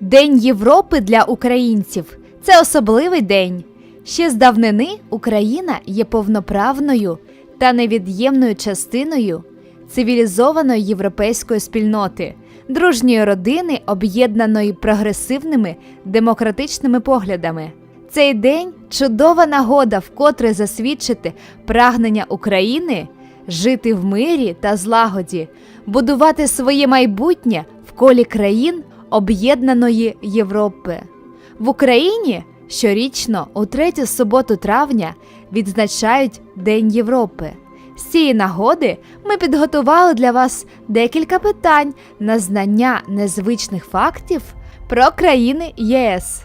День Європи для українців це особливий день. Ще з давнини Україна є повноправною та невід'ємною частиною цивілізованої європейської спільноти, дружньої родини, об'єднаної прогресивними демократичними поглядами. Цей день чудова нагода вкотре засвідчити прагнення України жити в мирі та злагоді, будувати своє майбутнє в колі країн об'єднаної Європи. В Україні щорічно у третю суботу травня відзначають День Європи. З цієї нагоди ми підготували для вас декілька питань на знання незвичних фактів про країни ЄС.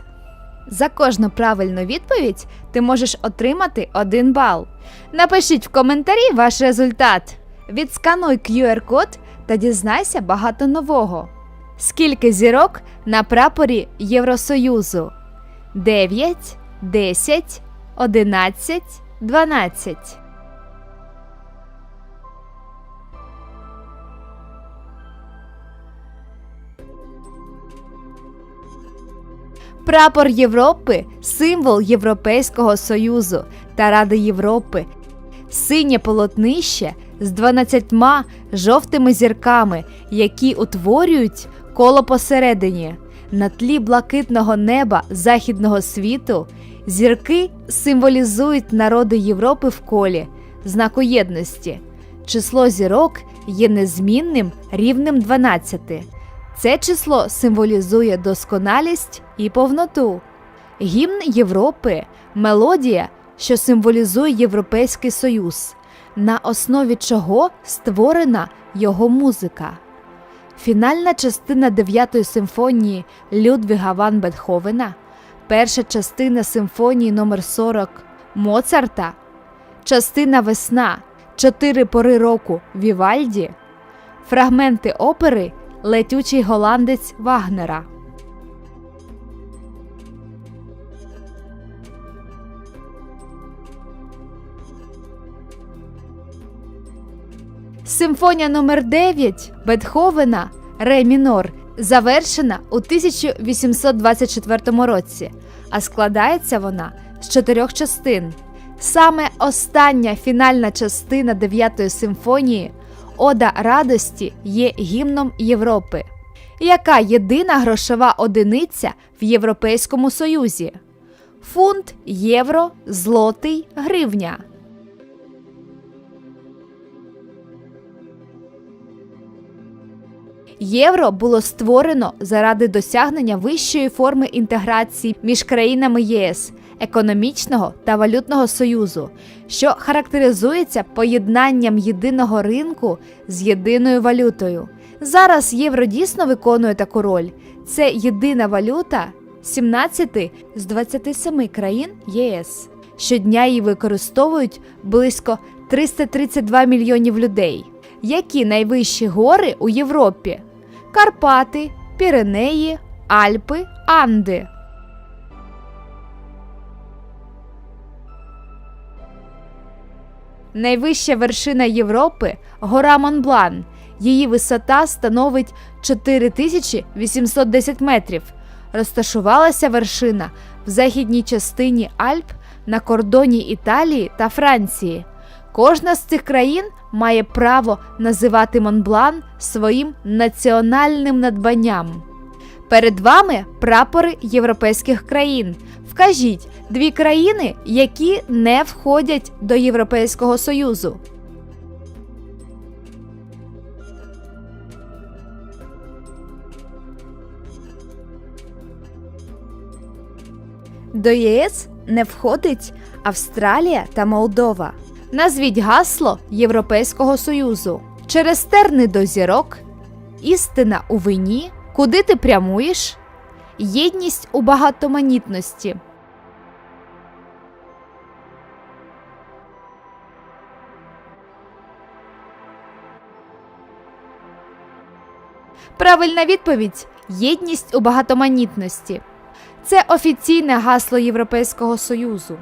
За кожну правильну відповідь ти можеш отримати один бал. Напишіть в коментарі ваш результат. Відскануй QR-код та дізнайся багато нового. Скільки зірок на прапорі Євросоюзу? 9, 10, 11, 12. Прапор Європи символ Європейського Союзу та Ради Європи. Синє полотнище з 12 жовтими зірками, які утворюють коло посередині. На тлі блакитного неба західного світу зірки символізують народи Європи в колі, знаку єдності. Число зірок є незмінним рівнем 12. Це число символізує досконалість і повноту. Гімн Європи мелодія, що символізує Європейський Союз, на основі чого створена його музика. Фінальна частина 9-ї симфонії Людвіга Ван Бетховена, перша частина симфонії номер 40 Моцарта, частина Весна, Чотири пори року Вівальді, фрагменти опери Летючий голландець Вагнера. Симфонія номер 9 Бетховена Ре мінор завершена у 1824 році, а складається вона з чотирьох частин. Саме остання фінальна частина 9 симфонії Ода радості є гімном Європи. Яка єдина грошова одиниця в Європейському Союзі? Фунт, євро, злотий, гривня. Євро було створено заради досягнення вищої форми інтеграції між країнами ЄС, економічного та валютного союзу, що характеризується поєднанням єдиного ринку з єдиною валютою. Зараз євро дійсно виконує таку роль. Це єдина валюта 17 з 27 країн ЄС. Щодня її використовують близько 332 мільйонів людей. Які найвищі гори у Європі? Карпати, Піренеї, Альпи, Анди. Найвища вершина Європи гора Монблан. Її висота становить 4810 метрів. Розташувалася вершина в західній частині Альп на кордоні Італії та Франції. Кожна з цих країн має право називати Монблан своїм національним надбанням. Перед вами прапори європейських країн. Вкажіть дві країни, які не входять до Європейського Союзу. До ЄС не входить Австралія та Молдова. Назвіть гасло Європейського Союзу. Через терни до зірок, істина у вині, куди ти прямуєш, єдність у багатоманітності. Правильна відповідь єдність у багатоманітності. Це офіційне гасло Європейського Союзу.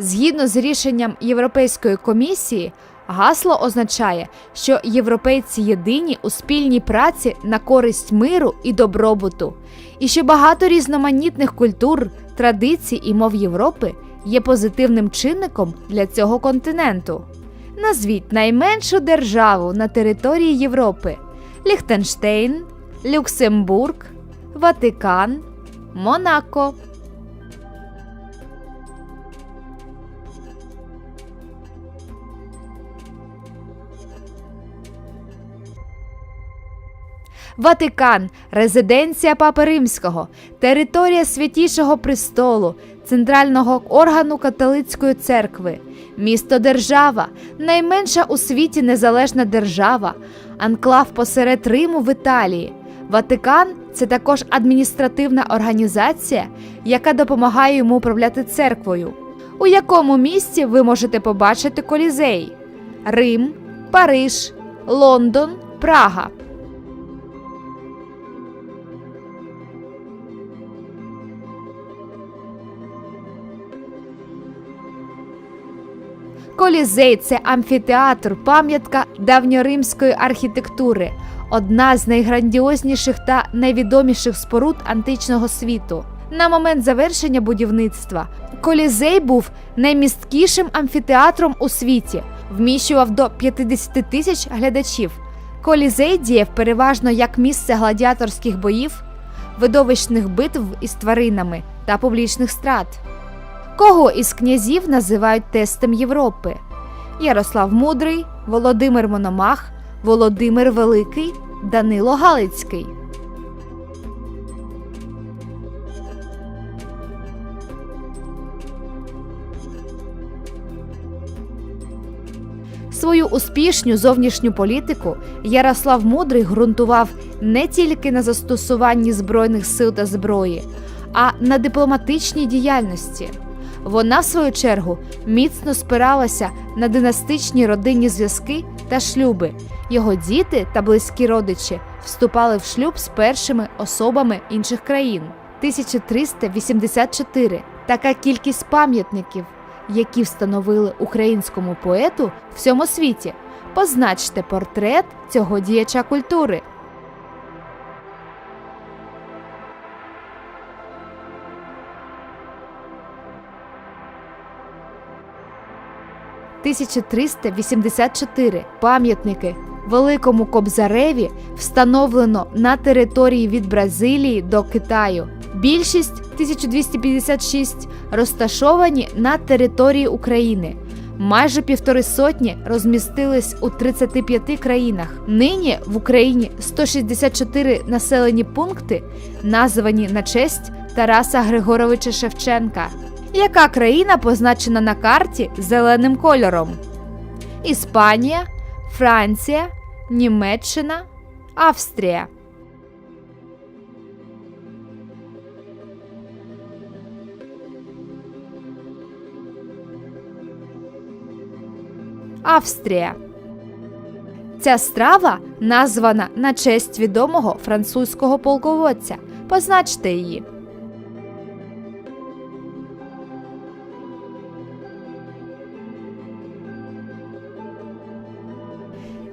Згідно з рішенням Європейської комісії, Гасло означає, що європейці єдині у спільній праці на користь миру і добробуту, і що багато різноманітних культур, традицій і мов Європи є позитивним чинником для цього континенту. Назвіть найменшу державу на території Європи: Ліхтенштейн, Люксембург, Ватикан, Монако. Ватикан, резиденція Папи Римського, територія святішого престолу, центрального органу католицької церкви, місто держава, найменша у світі незалежна держава, анклав посеред Риму в Італії. Ватикан це також адміністративна організація, яка допомагає йому управляти церквою. У якому місті ви можете побачити колізей? Рим, Париж, Лондон, Прага. Колізей це амфітеатр, пам'ятка давньоримської архітектури, одна з найграндіозніших та найвідоміших споруд античного світу. На момент завершення будівництва Колізей був наймісткішим амфітеатром у світі, вміщував до 50 тисяч глядачів. Колізей діяв переважно як місце гладіаторських боїв, видовищних битв із тваринами та публічних страт. Кого із князів називають тестем Європи? Ярослав Мудрий, Володимир Мономах, Володимир Великий, Данило Галицький. Свою успішню зовнішню політику Ярослав Мудрий ґрунтував не тільки на застосуванні збройних сил та зброї, а на дипломатичній діяльності. Вона, в свою чергу, міцно спиралася на династичні родинні зв'язки та шлюби. Його діти та близькі родичі вступали в шлюб з першими особами інших країн. 1384 – така кількість пам'ятників, які встановили українському поету в всьому світі. Позначте портрет цього діяча культури. – 1384 пам'ятники Великому Кобзареві встановлено на території від Бразилії до Китаю. Більшість 1256 розташовані на території України. Майже півтори сотні розмістились у 35 країнах. Нині в Україні 164 населені пункти, названі на честь Тараса Григоровича Шевченка. Яка країна позначена на карті зеленим кольором? Іспанія, Франція, Німеччина, Австрія. Австрія. Ця страва названа на честь відомого французького полководця. Позначте її.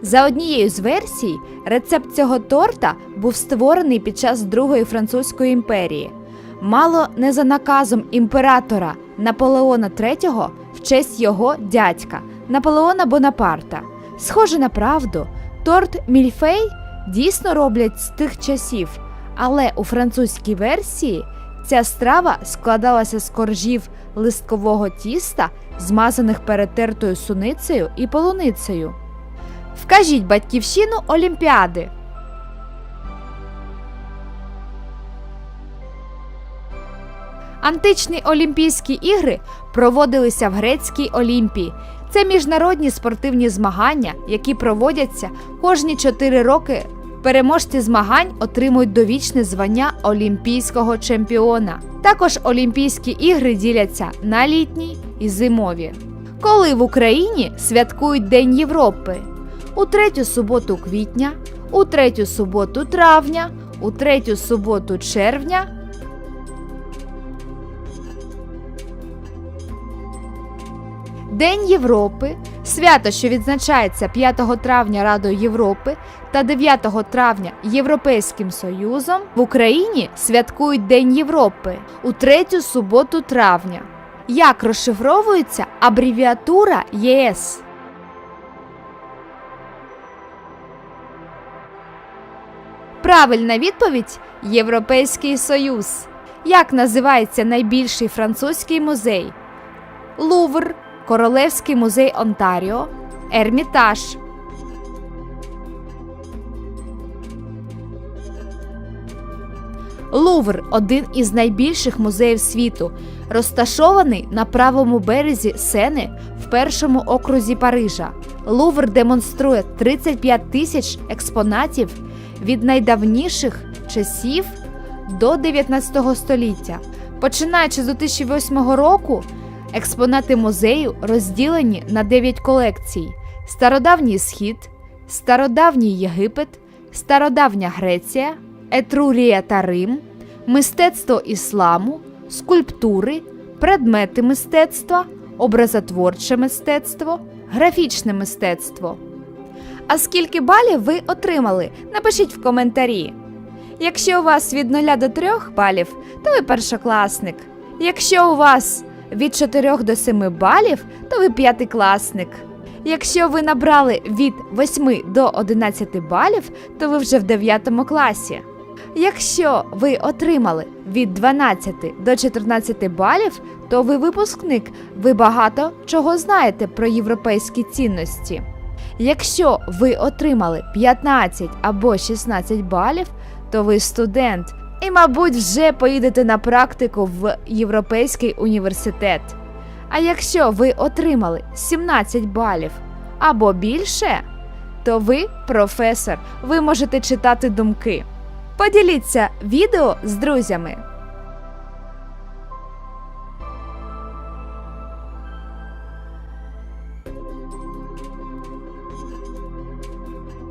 За однією з версій, рецепт цього торта був створений під час Другої французької імперії. Мало не за наказом імператора Наполеона III в честь його дядька Наполеона Бонапарта. Схоже на правду, торт Мільфей дійсно роблять з тих часів, але у французькій версії ця страва складалася з коржів листкового тіста, змазаних перетертою суницею і полуницею. Вкажіть батьківщину Олімпіади. Античні Олімпійські ігри проводилися в Грецькій Олімпії. Це міжнародні спортивні змагання, які проводяться кожні 4 роки. Переможці змагань отримують довічне звання олімпійського чемпіона. Також Олімпійські ігри діляться на літні і зимові. Коли в Україні святкують День Європи? У третю суботу квітня, у третю суботу травня, у третю суботу червня. День Європи Свято, що відзначається 5 травня Радою Європи та 9 травня Європейським Союзом, в Україні святкують День Європи у третю суботу травня. Як розшифровується абревіатура ЄС? Правильна відповідь Європейський Союз. Як називається найбільший французький музей? Лувр, Королевський музей Онтаріо, Ермітаж. Лувр один із найбільших музеїв світу, розташований на правому березі Сени в першому окрузі Парижа. Лувр демонструє 35 тисяч експонатів від найдавніших часів до 19 століття. Починаючи з 2008 року, експонати музею розділені на 9 колекцій: Стародавній Схід, Стародавній Єгипет, Стародавня Греція, Етрурія та Рим, мистецтво ісламу, скульптури, предмети мистецтва, образотворче мистецтво, графічне мистецтво. А скільки балів ви отримали? Напишіть в коментарі. Якщо у вас від 0 до 3 балів, то ви першокласник. Якщо у вас від 4 до 7 балів, то ви п'ятикласник. Якщо ви набрали від 8 до 11 балів, то ви вже в 9 класі. Якщо ви отримали від 12 до 14 балів, то ви випускник, ви багато чого знаєте про європейські цінності. Якщо ви отримали 15 або 16 балів, то ви студент і, мабуть, вже поїдете на практику в Європейський університет. А якщо ви отримали 17 балів або більше, то ви професор, ви можете читати думки. Поділіться відео з друзями.